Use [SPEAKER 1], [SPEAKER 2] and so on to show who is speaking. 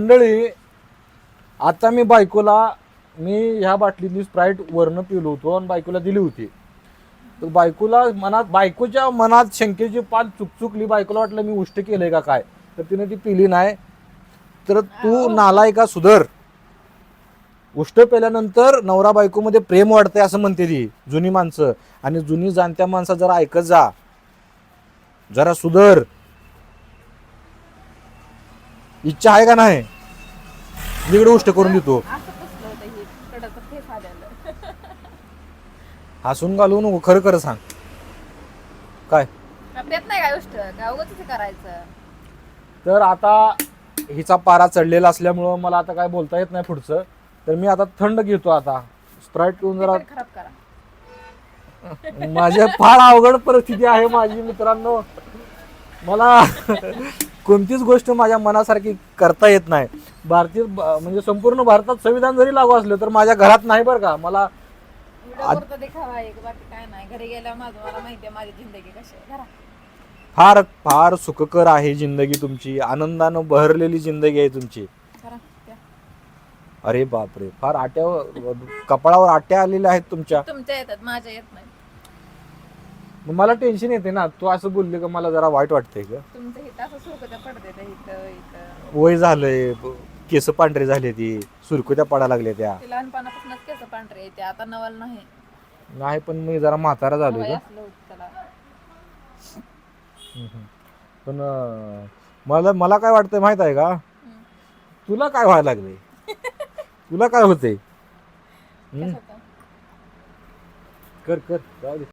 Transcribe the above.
[SPEAKER 1] मंडळी आता मी बायकोला मी ह्या बाटलीतली स्प्राईट वरनं पिलो होतो आणि बायकोला दिली होती. तर बायकोला मनात बायकोच्या मनात शंकेची पाल चुकचुकली बायकोला वाटलं मी उष्ट केलंय का काय? तर तिने ती पिली नाही. तर तू नालाय का सुधर? उष्ट पेल्यानंतर नवरा बायकोमध्ये प्रेम वाढतंय असं म्हणते ती जुनी माणसं. आणि जुनी जाणत्या माणसं जरा ऐकत जा. जरा सुधर. इच्छा आहे का नाही? इकडे उष्ट करून देतो. हसून घालून नको, खरं खरं सांग. काय?
[SPEAKER 2] आपल्यात नाही काय गोष्ट? काय उगाच करायचं?
[SPEAKER 1] तर आता हिचा पारा चढलेला असल्यामुळं मला आता काय बोलता येत नाही पुढचं. तर मी आता थंड घेतो आता. स्प्राईट पिऊन जरा
[SPEAKER 2] खराब करा.
[SPEAKER 1] माझ्या फार अवघड परिस्थिती आहे माझी मित्रांनो. मला कोणतीच गोष्ट माझ्या मनासारखी करता येत नाही. भारतीय ब- म्हणजे संपूर्ण भारतात संविधान जरी लागू असलं तर माझ्या घरात नाही बरं का. मला
[SPEAKER 2] व्हिडिओ करता देखावा एक बाकी काय नाही. घरी गेल्यावर माझं मला माहिती आहे माझी जिंदगी कशी आहे. घरा.
[SPEAKER 1] फार फार सुखकर आहे जिंदगी तुमची. आनंदानं बहरलेली जिंदगी आहे तुमची.
[SPEAKER 2] घरा त्या.
[SPEAKER 1] अरे बापरे. फार आट्यावर कपाळावर आट्या आलेल्या आहेत तुमच्या.
[SPEAKER 2] तुमच्या येतात माझ्या येत नाही.
[SPEAKER 1] मग मला टेन्शन येते ना. तू असं बोलले का मला जरा वाईट वाटतंय का
[SPEAKER 2] तुमचं इथं असं सुरकत्या पडते त्या इथं इथं.
[SPEAKER 1] वय झालंय ब- केस पांढरे झाले ती सुरकुत्या पडा लागल्या त्या.
[SPEAKER 2] ते लहानपणापासूनच केस पांढरे येते आता नवल नाही.
[SPEAKER 1] नाही पण मी जरा म्हातारा झालोय
[SPEAKER 2] वय
[SPEAKER 1] का
[SPEAKER 2] असलं होतं त्याला.
[SPEAKER 1] हम्म. पण अं, मला मला काय वाटतंय माहीत आहे का?
[SPEAKER 2] हम्म.
[SPEAKER 1] तुला काय व्हायला लागले तुला काय होते
[SPEAKER 2] कसं होतं?
[SPEAKER 1] कर कर. जाऊ दे.